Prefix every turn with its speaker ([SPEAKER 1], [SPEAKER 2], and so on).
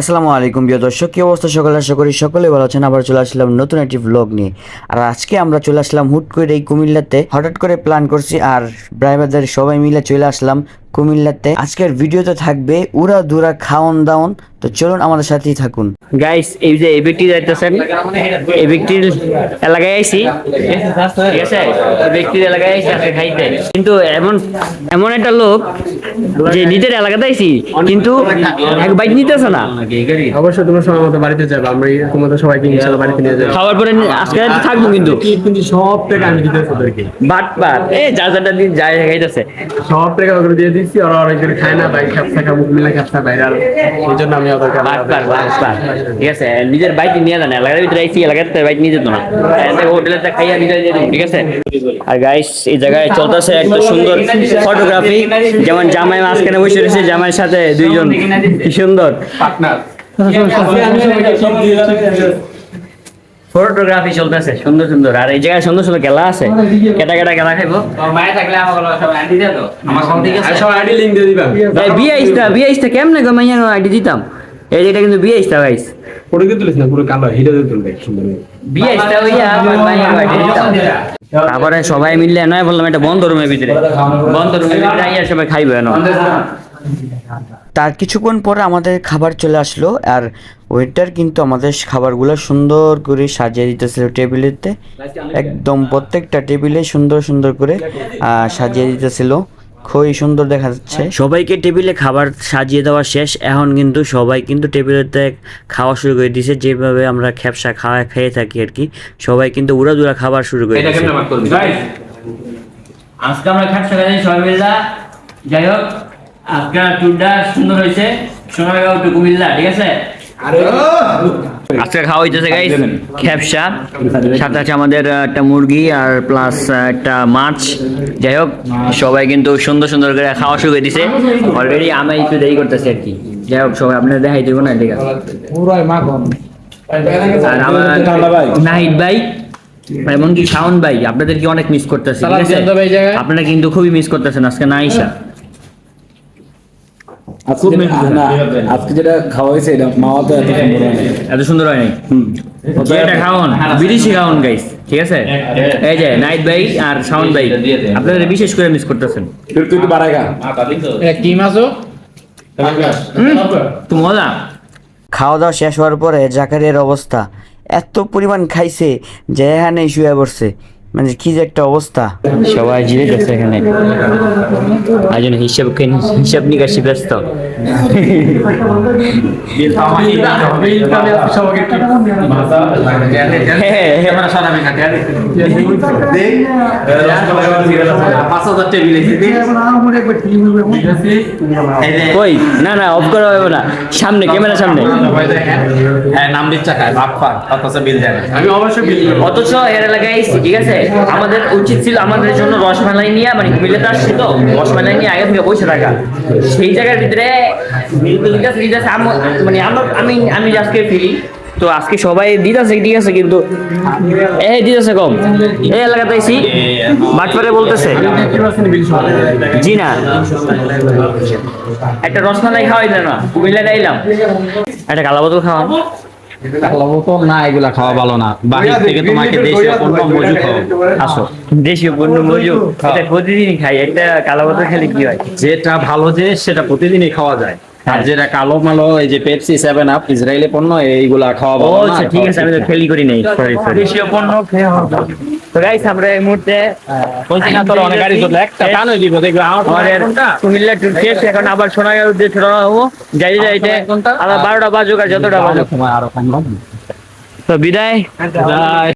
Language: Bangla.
[SPEAKER 1] আসসালামু আলাইকুম, প্রিয় দর্শক, কী অবস্থা সকালে? আশা করি সকলে ভালো আছেন। আবার চলে আসলাম নতুন একটি ভ্লগ নিয়ে। আর আজকে আমরা চলে আসলাম হুট করে এই কুমিল্লাতে। হঠাৎ করে প্ল্যান করছি আর ড্রাইভারদের সবাই মিলে চলে আসলাম কুমিল্লাতে। আজকের ভিডিওতে থাকবে উড়া দুরা খাওন দাওন তো চলুন আমাদের সাথেই থাকুন।
[SPEAKER 2] গাইস এই যে এই ব্যক্তি যাইতেছেন এই ব্যক্তির এলাকায় আইছি ঠিক আছে? এই ব্যক্তির এলাকায় আইছি আজকে খাইতে। কিন্তু এমন এমন একটা লোক যে নিজের এলাকাতে আইছি কিন্তু এক বাইক নিতেছে না।
[SPEAKER 3] অবশ্যই তোমরা সময় মতো বাড়িতে যাবে আমরা তোমাদের সবাইকে ইনশাল্লাহ বাড়িতে নিয়ে যাব।
[SPEAKER 2] খাওয়ার পরে আজকে রাতে থাকব কিন্তু।
[SPEAKER 3] কিন্তু সব টাকা আমি দিতেছি ওদেরকে।
[SPEAKER 2] বাট বাট এ যা যাটা দিন যাই খাইতেছে।
[SPEAKER 3] সব টাকা ওদের দিয়ে দিচ্ছি ওরা অনেকজন খায় না বাইক খাপসা খাব মিলে খাপসা বাইরাল এই জন্য আমি
[SPEAKER 2] ঠিক আছে নিজের বাইক নিয়ে যান এলাকার ভিতরে আইছি এলাকাতে বাইক নিয়ে যেত না। হোটেলে খাইয়া নিজে ঠিক আছে? আর গাইস এই জায়গায় চলতেছে একটা সুন্দর ফটোগ্রাফি যেমন জামাই মাঝখানে বসে রয়েছে জামাইয়ের সাথে দুইজন। কি সুন্দর। ফটোগ্রাফি চলতেছে সুন্দর সুন্দর। আর এই জায়গায় সুন্দর সুন্দর খেলা আছে। কেটা কেটা খেলা খাইবো?
[SPEAKER 4] মায়ে থাকলে আমাকে সব আন্টি দিয়ে তো। আমার সব ঠিক আছে
[SPEAKER 3] সব আইডি লিঙ্ক দিয়ে দিবা।
[SPEAKER 2] এই বিয়ে ইস্তা কেমনে গো মাইয়া আইডি দিতাম? এই যে এটা কিন্তু বিয়ে ইস্তা গাইস
[SPEAKER 3] পুরো কিন্তু তুলিস না পুরো কালো হিটে দিয়ে তুলবে সুন্দর।
[SPEAKER 2] বিয়ে ইস্তা হইয়া তারপরে সবাই মিললে নয় বললাম একটা বন্ধ রুমের ভিতরে। বন্ধ রুমের ভিতরে। আইয়া সবাই খাইবে না
[SPEAKER 1] তার কিছুক্ষণ পরে আমাদের খাবার চলে আসলো আর ওয়েটার কিন্তু আমাদের খাবারগুলো সুন্দর করে সাজিয়ে দিতেছিল টেবিলেতে। একদম প্রত্যেকটা টেবিলে সুন্দর সুন্দর করে আহ, সাজিয়ে দিতেছিল। খুবই সুন্দর দেখা যাচ্ছে। সবাইকে টেবিলে খাবার সাজিয়ে দেওয়া শেষ। এখন কিন্তু সবাই কিন্তু টেবিলেতে খাওয়া শুরু করে দিয়েছে। যেভাবে আমরা খ্যাপসা খাওয়া খেয়ে থাকি আর কি সবাই কিন্তু উড়াদুরা খাবার শুরু করে
[SPEAKER 4] এটা
[SPEAKER 1] দিয়েছে।
[SPEAKER 2] আজকে আমরা খাট সকালে সবাই মিললা যাই হোক আজকে টুরটা সুন্দর হয়েছে। সোনারগাঁও টু কুমিল্লা ঠিক আছে? আজকে খাওয়া হইতেছে গাইস খ্যাপসা। সাথে আছে আমাদের একটা মুরগি আর প্লাস একটা মাছ। যাই হোক সবাই কিন্তু সুন্দর সুন্দর করে খাওয়া শুরু করে দিছে। অলরেডি আমি একটু দেরি করতেছি আর কি। যাই হোক সবাই আপনার দেখাই দেবো না ঠিক আছে? আর আমার নাহিদ ভাই এমনকি শাওন ভাই আপনাদের কি অনেক মিস করতেছে আপনারা কিন্তু খুবই মিস করতেছেন আজকে না আইসা
[SPEAKER 5] আজকে যেটা- না, খাওয়া হয়েছে এটা মাওয়া তো এত সুন্দর হয়
[SPEAKER 2] এত সুন্দর হয় নাই? এটা খাওয়ান? বিদেশি খাওয়ান গাইস ঠিক আছে? এই যে নাইট ভাই আর শাওন ভাই আপনাদের বিশেষ করে মিস করতেছেন।
[SPEAKER 5] তুই খা।
[SPEAKER 3] কি মাছও
[SPEAKER 2] তো মজা।
[SPEAKER 1] খাওয়া দাওয়া শেষ হওয়ার পরে জাকারিয়ার অবস্থা এত পরিমাণ খাইছে যে এখানে শুয়ে পড়ছে। মানে কি যে একটা অবস্থা?
[SPEAKER 2] সবাই জিরে যাচ্ছে এখানে। আজ হিসাব হিসাব নিকাশি ব্যস্ত। কই? না না অফ করা হবে না। সামনে ক্যামেরা সামনে।
[SPEAKER 4] হ্যাঁ নাম দিচ্ছে অথচ বিল দেয়
[SPEAKER 3] আমি অবশ্যই বিল
[SPEAKER 2] অথচ এর এলাকায় ঠিক আছে? আমাদের উচিত ছিল আমাদের জন্য রসমালাই নিয়ে মানে মিলেতে আসছি তো রসমালাই নিয়ে আগে থেকে বসে থাকা। সেই জায়গার ভিতরে মানে আমি আমি আজকে ফিরি। তো আজকে সবাই দিতেছে, ঠিক আছে, কিন্তু এ, দিতেছে কম। এই এলাকাতে আইছি। বাটপারে বলতেছে, জি না। একটা রসমালাই খাওয়াই না কুমিল্লা আইলাম একটা কালা বোতল
[SPEAKER 4] বোতল না এগুলা খাওয়া ভালো না। বাহির থেকে তোমাকে দেশীয় পণ্য মজু খাও আসো।
[SPEAKER 2] দেশীয় পণ্য মজু এটা প্রতিদিনই খাই একটা কালা বোতল খেলে কি হয়?
[SPEAKER 4] যেটা ভালো যে সেটা প্রতিদিনই খাওয়া যায়। আর যেটা কালো মালো এই যে পেপসি সেভেন আপ ইসরায়েলি পণ্য এইগুলা খাওয়া ভালো না।
[SPEAKER 2] আচ্ছা ঠিক আছে আমি তো খেলি করি নাই। সরি সরি দেশীয় পণ্য খেয়ে তো গাইস আমরা এই মুহূর্তে
[SPEAKER 4] অনেক গাড়ি চলে একটা টানই দিব দেখবে আমার
[SPEAKER 2] আমাদের কুমিল্লা ট্যুর শেষ এখন আবার সোনাগাঁও উদ্দেশ্যে রওনা হব যাই যাইতে আবার বারোটা বাজুক আর যতটা বাজুক। তো বিদায়।